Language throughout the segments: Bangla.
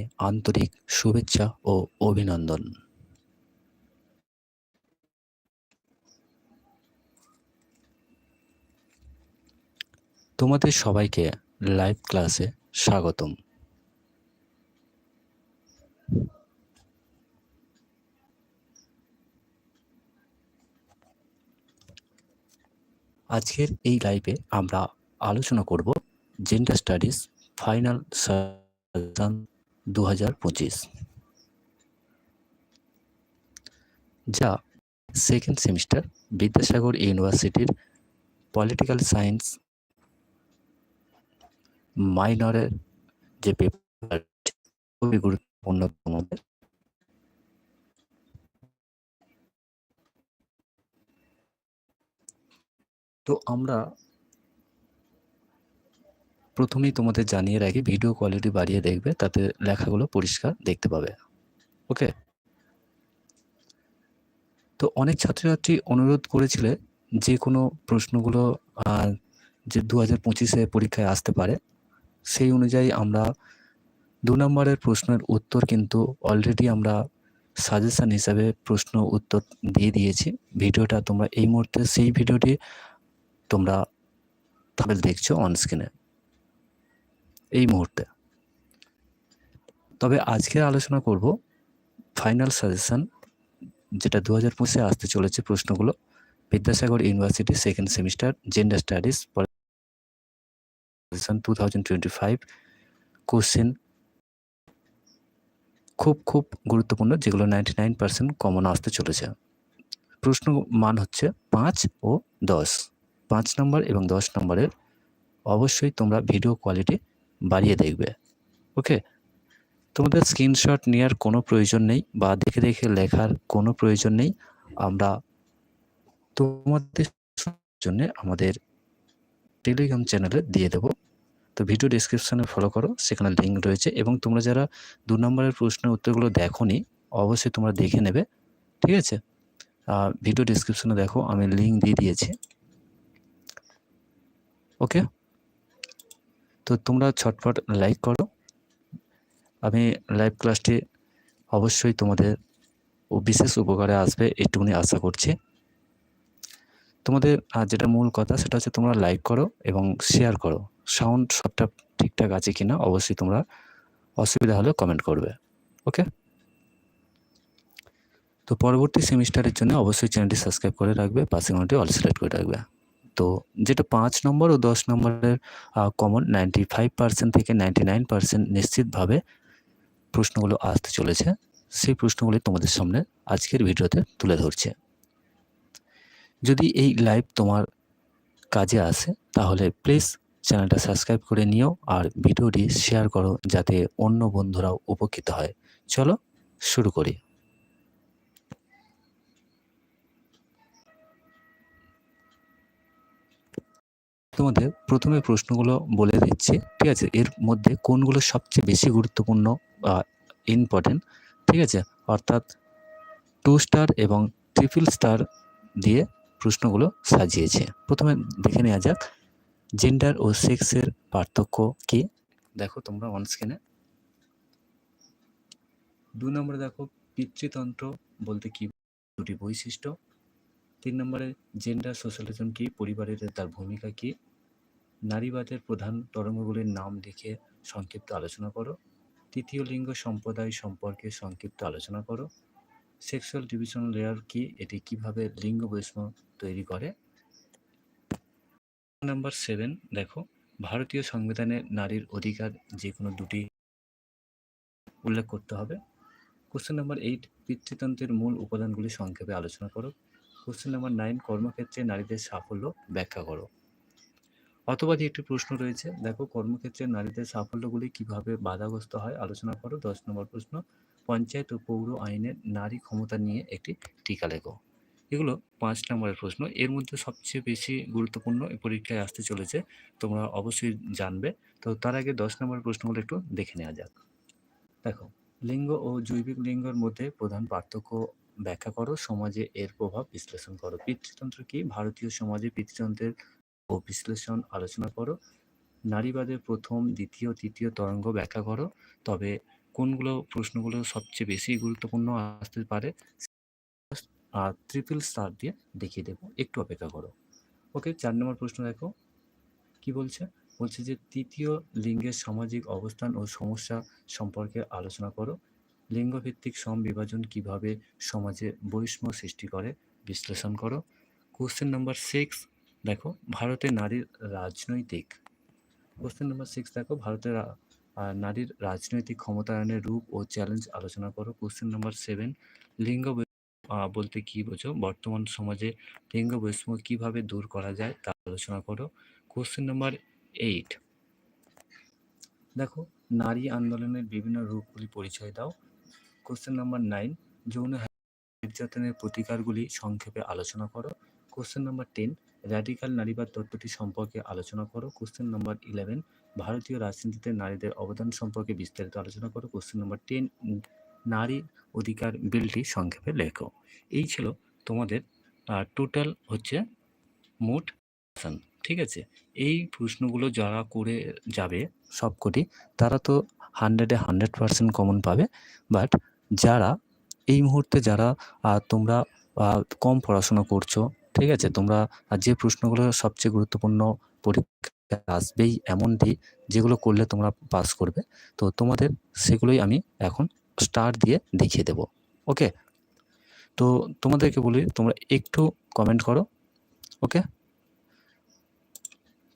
জানাই আন্তরিক শুভেচ্ছা ও অভিনন্দন। তোমাদের সবাইকে লাইভ ক্লাসে স্বাগতম। আজকের এই লাইভে আমরা আলোচনা করব জেন্ডার স্টাডিজ ফাইনাল দু হাজার পঁচিশ। যা সেকেন্ড সেমিস্টার বিদ্যাসাগর ইউনিভার্সিটির পলিটিক্যাল সায়েন্স মাইনরের যে পেপার খুবই গুরুত্বপূর্ণ তোমাদের। তো আমরা প্রথমেই তোমাদের জানিয়ে রাখি ভিডিও কোয়ালিটি বাড়িয়ে দেখবে, তাতে লেখাগুলো পরিষ্কার দেখতে পাবে। ওকে তো অনেক ছাত্রছাত্রী অনুরোধ করেছিলে যে কোনো প্রশ্নগুলো যে দু হাজার পঁচিশে পরীক্ষায় আসতে পারে, সেই অনুযায়ী আমরা দু নম্বরের প্রশ্নের উত্তর কিন্তু অলরেডি আমরা সাজেশন হিসাবে প্রশ্ন উত্তর দিয়ে দিয়েছি। ভিডিওটা তোমরা এই মুহূর্তে, সেই ভিডিওটি তোমরা তাহলে দেখছ অন স্ক্রিনে এই মুহূর্তে। তবে আজকের আলোচনা করব ফাইনাল সাজেশন, যেটা দু হাজার পঁচিশে আসতে চলেছে প্রশ্নগুলো। Vidyasagar university second semester gender studies two thousand twenty five question খুব খুব গুরুত্বপূর্ণ, যেগুলো নাইনটি নাইন পার্সেন্ট কমন আসতে চলেছে। প্রশ্ন মান হচ্ছে পাঁচ ও দশ। পাঁচ নম্বর এবং দশ নম্বরের অবশ্যই তোমরা ভিডিও কোয়ালিটি বাড়িয়ে দেখবে। ওকে তোমাদের স্ক্রিনশট নেওয়ার কোনো প্রয়োজন নেই বা দেখে দেখে লেখার কোনো প্রয়োজন নেই। আমরা তোমাদের জন্য আমাদের টেলিগ্রাম চ্যানেলে দিয়ে দেব। তো ভিডিও ডিসক্রিপশানে ফলো করো, সেখানে লিঙ্ক রয়েছে এবং তোমরা যারা দু নম্বরের প্রশ্নের উত্তরগুলো দেখো নি অবশ্যই তোমরা দেখে নেবে। ঠিক আছে? ভিডিও ডিসক্রিপশানে দেখো, আমি লিঙ্ক দিয়ে দিয়েছি। ওকে তো তোমরা ছটফট লাইক করো। আমি লাইভ ক্লাসটি অবশ্যই তোমাদের বিশেষ উপকারে আসবে এইটুকুনি আশা করছি। তোমাদের যেটা মূল কথা সেটা হচ্ছে তোমরা লাইক করো এবং শেয়ার করো। সাউন্ড সবটা ঠিকঠাক আছে কি না অবশ্যই তোমরা অসুবিধা হলে কমেন্ট করবে, ওকে? তো পরবর্তী সেমিস্টারের জন্য অবশ্যই চ্যানেলটি সাবস্ক্রাইব করে রাখবে, পাশে ঘন্টি অল সিলেক্ট করে রাখবে। তো যেটা পাঁচ নম্বর ও দশ নম্বরের কমন নাইনটি ফাইভ পার্সেন্ট থেকে নাইনটি নাইন পার্সেন্ট নিশ্চিতভাবে প্রশ্নগুলো আসতে চলেছে। সেই প্রশ্নগুলি তোমাদের সামনে আজকের ভিডিওতে তুলে ধরছে। যদি এই লাইভ তোমার কাজে আসে, তাহলে প্লিজ চ্যানেলটা সাবস্ক্রাইব করে নিও আর ভিডিওটি শেয়ার করো যাতে অন্য বন্ধুরাও উপকৃত হয়। চলো শুরু করি। তোমাদের প্রথমে প্রশ্নগুলো বলে দিচ্ছি, ঠিক আছে? এর মধ্যে কোনগুলো সবচেয়ে বেশি গুরুত্বপূর্ণ ইম্পর্টেন্ট ঠিক আছে? অর্থাৎ টু স্টার এবং ট্রিপল স্টার দিয়ে প্রশ্নগুলো সাজিয়েছে। প্রথমে দেখে নেওয়া যাক জেন্ডার ও সেক্সের পার্থক্য কি? দেখো তোমরা অন স্ক্রিনে দু নম্বরে দেখো, পিতৃতন্ত্র বলতে কি? দুটি বৈশিষ্ট্য। তিন নম্বরে জেন্ডার সোশ্যালিজম কি? পরিবারের তার ভূমিকা কি? নারীবাদের প্রধান তরঙ্গগুলির নাম লিখে সংক্ষিপ্ত আলোচনা করো। তৃতীয় লিঙ্গ সম্প্রদায় সম্পর্কে সংক্ষিপ্ত আলোচনা করো। সেক্সুয়াল ডিভিশন লেয়ার কি? এটি কীভাবে লিঙ্গ বৈষম্য তৈরি করে? নাম্বার সেভেন দেখো, ভারতীয় সংবিধানে নারীর অধিকার যে কোনো দুটি উল্লেখ করতে হবে। কোশ্চেন নাম্বার এইট পিতৃতন্ত্রের মূল উপাদানগুলি সংক্ষেপে আলোচনা করো। কোশ্চেন নাম্বার নাইন কর্মক্ষেত্রে নারীদের সাফল্য ব্যাখ্যা করো। অথবাদি একটি প্রশ্ন রয়েছে, দেখো কর্মক্ষেত্রে নারীদের সাফল্যগুলি কীভাবে বাধাগ্রস্ত হয়, আলোচনা করো। দশ নম্বর প্রশ্ন, পঞ্চায়েত ও পৌর আইনের নারী ক্ষমতা নিয়ে একটি টিকা লেখো। এগুলো পাঁচ নম্বরের প্রশ্ন। এর মধ্যে সবচেয়ে বেশি গুরুত্বপূর্ণ এই পরীক্ষায় আসতে চলেছে, তোমরা অবশ্যই জানবে। তো তার আগে দশ নম্বরের প্রশ্নগুলো একটু দেখে নেওয়া যাক। দেখো, লিঙ্গ ও জৈবিক লিঙ্গের মধ্যে প্রধান পার্থক্য ব্যাখ্যা করো। সমাজে এর প্রভাব বিশ্লেষণ করো। পিতৃতন্ত্র কি? ভারতীয় সমাজে পিতৃতন্ত্রের ও বিশ্লেষণ আলোচনা করো। নারীবাদের প্রথম, দ্বিতীয়, তৃতীয় তরঙ্গ ব্যাখ্যা করো। তবে কোনগুলো প্রশ্নগুলো সবচেয়ে বেশি গুরুত্বপূর্ণ আসতে পারে আর ট্রিপল স্টার দিয়ে দেখিয়ে দেবো। একটু অপেক্ষা করো। ওকে, চার নম্বর প্রশ্ন দেখো। কি বলছে? বলছে যে তৃতীয় লিঙ্গের সামাজিক অবস্থান ও সমস্যা সম্পর্কে আলোচনা করো। লিঙ্গভিত্তিক সম বিভাজন কীভাবে সমাজে বৈষম্য সৃষ্টি করে, বিশ্লেষণ করো। কোশ্চেন নাম্বার সিক্স দেখো, ভারতে নারীর রাজনৈতিক। কোশ্চেন নাম্বার সিক্স দেখো ভারতের নারীর রাজনৈতিক ক্ষমতায়নের রূপ ও চ্যালেঞ্জ আলোচনা করো। কোশ্চেন নাম্বার সেভেন লিঙ্গ বলতে কি বোঝো? বর্তমান সমাজে লিঙ্গ বৈষম্য কীভাবে দূর করা যায় তা আলোচনা করো। কোশ্চেন নাম্বার এইট দেখো, নারী আন্দোলনের বিভিন্ন রূপগুলি পরিচয় দাও। কোশ্চেন নাম্বার নাইন যৌন নির্যাতনের প্রতিকারগুলি সংক্ষেপে আলোচনা করো। কোশ্চেন নাম্বার টেন র্যাডিক্যাল নারীবাদ তত্ত্বটি সম্পর্কে আলোচনা করো। কোশ্চেন নাম্বার ইলেভেন ভারতীয় রাজনীতিতে নারীদের অবদান সম্পর্কে বিস্তারিত আলোচনা করো। কোশ্চেন নাম্বার টেন নারী অধিকার বিলটি সংক্ষেপে লেখো। এই ছিল তোমাদের টোটাল হচ্ছে মোট question, ঠিক আছে? এই প্রশ্নগুলো যারা করে যাবে সবকটি তারা তো হান্ড্রেডে হান্ড্রেড পার্সেন্ট কমন পাবে বাট যারা এই মুহূর্তে যারা তোমরা কম পড়াশোনা করছ, ঠিক আছে? তোমরা যে প্রশ্নগুলো সবচেয়ে গুরুত্বপূর্ণ পরীক্ষা আসবেই এমনটি যেগুলো করলে তোমরা পাস করবে, তো তোমাদের সেগুলোই আমি এখন স্টার দিয়ে দেখিয়ে দেব ওকে তো তোমাদেরকে বলি, তোমরা একটু কমেন্ট করো ওকে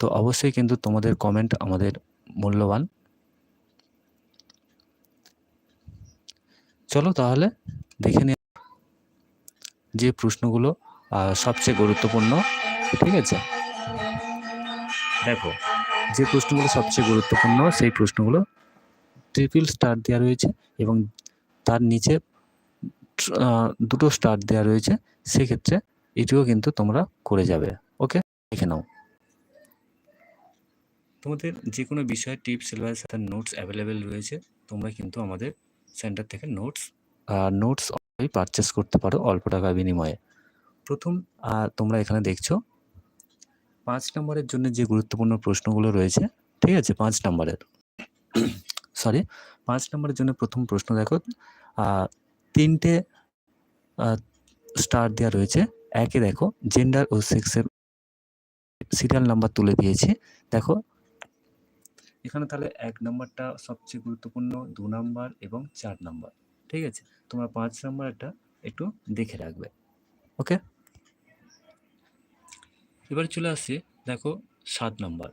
তো অবশ্যই কিন্তু তোমাদের কমেন্ট আমাদের মূল্যবান। চলো তাহলে দেখে নিই যে প্রশ্নগুলো সবচেয়ে গুরুত্বপূর্ণ, ঠিক আছে? দেখো, যে প্রশ্নগুলো সবচেয়ে গুরুত্বপূর্ণ, সেই প্রশ্নগুলো ট্রিপল স্টার দেওয়া রয়েছে এবং তার নিচে দুটো স্টার দেওয়া রয়েছে, সেক্ষেত্রে এটিও কিন্তু তোমরা করে যাবে ওকে দেখে নাও। তোমাদের যে কোনো বিষয়ে টিপস সিলেবাস সাথে নোটস অ্যাভেলেবেল রয়েছে, তোমরা কিন্তু আমাদের সেন্টার থেকে নোটস। নোটস পারচেস করতে পারো অল্প টাকার বিনিময়ে। প্রথম তোমরা এখানে দেখছ পাঁচ নম্বরের জন্য যে গুরুত্বপূর্ণ প্রশ্নগুলো রয়েছে ঠিক আছে পাঁচ নম্বরের। সরি পাঁচ নম্বরের জন্য প্রথম প্রশ্ন দেখো তিনটে স্টার দেওয়া রয়েছে। একে দেখো জেন্ডার ও সেক্সের সিরিয়াল নাম্বার তুলে দিয়েছি। দেখো এখানে তাহলে এক নম্বরটা সবচেয়ে গুরুত্বপূর্ণ, দু নম্বর এবং চার নাম্বার। ঠিক আছে? তোমরা পাঁচ নাম্বারটা একটু দেখে রাখবে। ওকে? এবার চলে আসছি দেখো সাত নম্বর।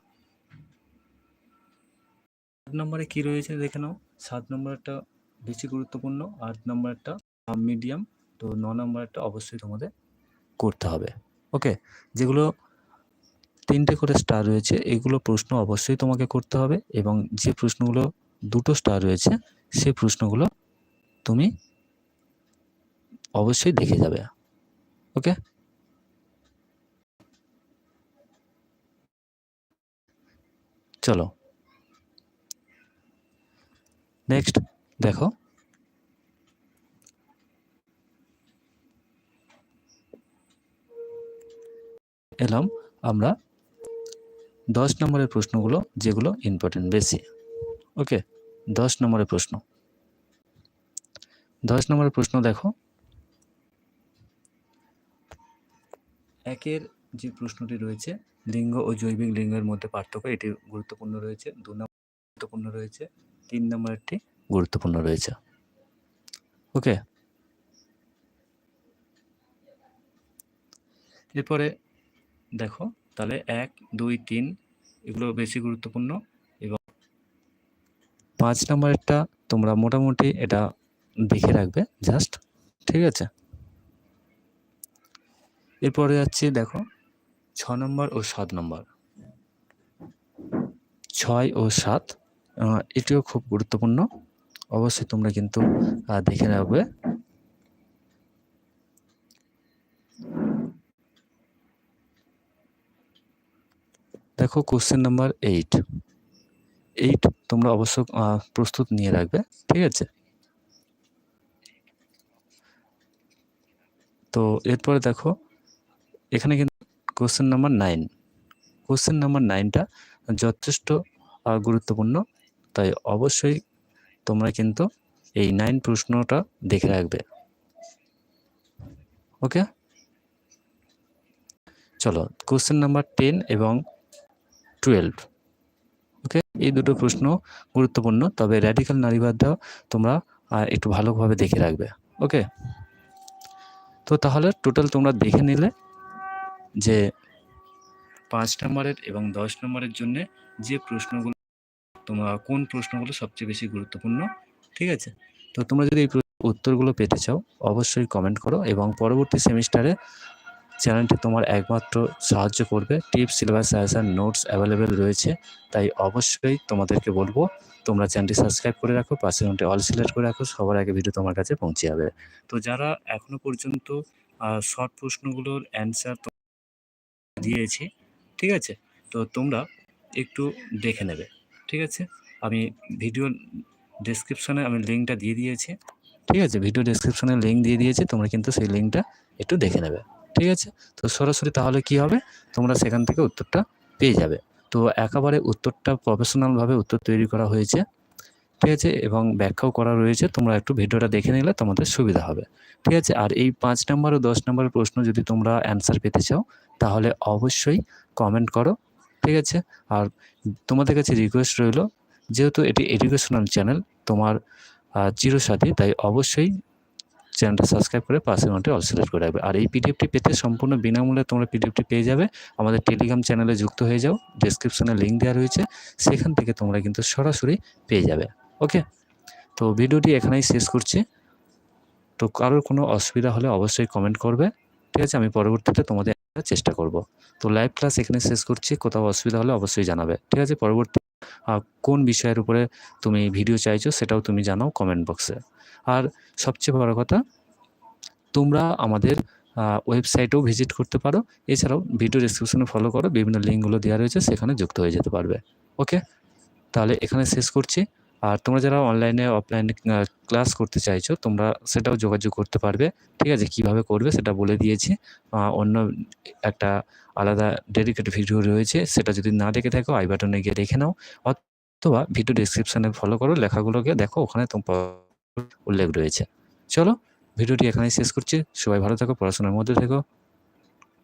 সাত নম্বরে কি রয়েছে দেখে নাও। সাত নম্বরটা বেশি গুরুত্বপূর্ণ, আট নম্বরটা মিডিয়াম, তো ন নম্বরটা অবশ্যই তোমাদের করতে হবে। ওকে? যেগুলো তিনটে করে স্টার রয়েছে, এগুলো প্রশ্ন অবশ্যই তোমাকে করতে হবে এবং যে প্রশ্নগুলো দুটো স্টার রয়েছে, সে প্রশ্নগুলো তুমি অবশ্যই দেখে যাবে ওকে চলো। নেক্সট দেখো। এলাম, আমরা দশ নম্বরের প্রশ্নগুলো যেগুলো ইম্পর্টেন্ট বেশি। ওকে দশ নম্বরের প্রশ্ন। দশ নম্বরের প্রশ্ন দেখো। একের যে প্রশ্নটি রয়েছে, লিঙ্গ ও জৈবিক লিঙ্গের মধ্যে পার্থক্য, এটি গুরুত্বপূর্ণ রয়েছে। দু নম্বর গুরুত্বপূর্ণ রয়েছে। তিন নম্বরটি গুরুত্বপূর্ণ রয়েছে। ওকে এরপরে দেখো তাহলে এক, দুই, তিন এগুলো বেশি গুরুত্বপূর্ণ এবং পাঁচ নম্বরেরটা তোমরা মোটামুটি এটা দেখে রাখবে জাস্ট, ঠিক আছে? এরপরে যাচ্ছে দেখো, ছ নম্বর ও সাত নম্বর। ছয় ও সাত এটিও খুব গুরুত্বপূর্ণ। অবশ্যই তোমরা কিন্তু দেখে রাখবে। দেখো কোশ্চেন নাম্বার এইট এইট তোমরা অবশ্য প্রস্তুত নিয়ে রাখবে, ঠিক আছে? তো এরপরে দেখো, এখানে কিন্তু question number nine question number নাইনটা যথেষ্ট গুরুত্বপূর্ণ, তাই অবশ্যই তোমরা কিন্তু এই নাইন প্রশ্নটা দেখে রাখবে। ওকে চলো কোশ্চেন নাম্বার টেন এবং টুয়েলভ ওকে এই দুটো প্রশ্ন গুরুত্বপূর্ণ, তবে র্যাডিক্যাল নারীবাদটাও তোমরা একটু ভালোভাবে দেখে রাখবে। ওকে তো তাহলে টোটাল তোমরা দেখে নিলে যে পাঁচ নম্বরের এবং দশ নম্বরের জন্য যে প্রশ্নগুলো, তোমরা কোন প্রশ্নগুলো সবচেয়ে বেশি গুরুত্বপূর্ণ, ঠিক আছে? তো তোমরা যদি এই উত্তরগুলো পেতে চাও, অবশ্যই কমেন্ট করো এবং পরবর্তী সেমিস্টারে চ্যানেলটি তোমার একমাত্র সাহায্য করবে। Tips, syllabus suggestion notes available রয়েছে। তাই অবশ্যই তোমাদেরকে বলব, তোমরা চ্যানেলটি সাবস্ক্রাইব করে রাখো, পাশে ঘন্টে অল সিলেক্ট করে রাখো, সবার আগে ভিডিও তোমার কাছে পৌঁছে যাবে। তো যারা এখনও পর্যন্ত শর্ট প্রশ্নগুলোর অ্যান্সার দিয়েছি, ঠিক আছে? তো তোমরা একটু দেখে নেবে, ঠিক আছে? আমি ভিডিও ডেসক্রিপশনে আমি লিঙ্কটা দিয়ে দিয়েছি, ঠিক আছে? ভিডিও ডেসক্রিপশনে লিঙ্ক দিয়ে দিয়েছি, তোমরা কিন্তু সেই লিঙ্কটা একটু দেখে নেবে। ঠিক আছে? তো সরাসরি তাহলে কি হবে? তোমরা সেখান থেকে উত্তরটা পেয়ে যাবে। তো একেবারে উত্তরটা প্রফেশনালভাবে উত্তর তৈরি করা হয়েছে। ঠিক আছে? এবং ব্যাখ্যাও করা রয়েছে। তোমরা একটু ভিডিওটা দেখে নিলে তোমাদের সুবিধা হবে। ঠিক আছে? আর এই পাঁচ নম্বর ও দশ নম্বরের প্রশ্ন যদি তোমরা অ্যান্সার পেতে চাও, তাহলে অবশ্যই কমেন্ট করো। ঠিক আছে? আর তোমাদের কাছে রিকোয়েস্ট রইল, যেহেতু এটি এডুকেশনাল চ্যানেল তোমার চিরসাথী, তাই অবশ্যই চ্যানেলটা সাবস্ক্রাইব করে পাশে ঘন্টে অল সিলেক্ট করে রাখবে। আর এই পিডিএফটি পেতে সম্পূর্ণ বিনামূল্যে তোমরা পিডিএফটি পেয়ে যাবে। আমাদের টেলিগ্রাম চ্যানেলে যুক্ত হয়ে যাও। ডেসক্রিপশনে লিঙ্ক দেওয়া রয়েছে। সেখান থেকে তোমরা কিন্তু সরাসরি পেয়ে যাবে। ওকে তো ভিডিওটি এখানেই শেষ করছি। তো কারোর কোনো অসুবিধা হলে অবশ্যই কমেন্ট করবে। ঠিক আছে? আমি পরবর্তীতে তোমাদের চেষ্টা করব। তো লাইভ ক্লাস এখানে শেষ করছি। কোথাও অসুবিধা হলে অবশ্যই জানাবে। ঠিক আছে? পরবর্তী কোন বিষয়ের উপরে তুমি ভিডিও চাইছো সেটাও তুমি জানাও কমেন্ট বক্সে আর সবচেয়ে বড় কথা, তোমরা আমাদের ওয়েবসাইটেও ভিজিট করতে পারো। এছাড়াও ভিডিও ডিসক্রিপশনে ফলো করো, বিভিন্ন লিঙ্কগুলো দেওয়া রয়েছে, সেখানে যুক্ত হয়ে যেতে পারবে। ওকে তাহলে এখানে শেষ করছি। আর তোমরা যারা অনলাইনে অফলাইনে ক্লাস করতে চাইছো, তোমরা সেটাও যোগাযোগ করতে পারবে। ঠিক আছে, কীভাবে করবে সেটা বলে দিয়েছি। অন্য একটা আলাদা ডেডিকেটেড ভিডিও রয়েছে, সেটা যদি না দেখে থাকো আই বাটনে গিয়ে দেখে নাও। অথবা ভিডিও ডিসক্রিপশনে ফলো করো, লেখাগুলোকে দেখো, ওখানে তোমার উল্লেখ রয়েছে। চলো ভিডিওটি এখানেই শেষ করছি। সবাই ভালো থাকো, পড়াশোনার মধ্যে থেকো।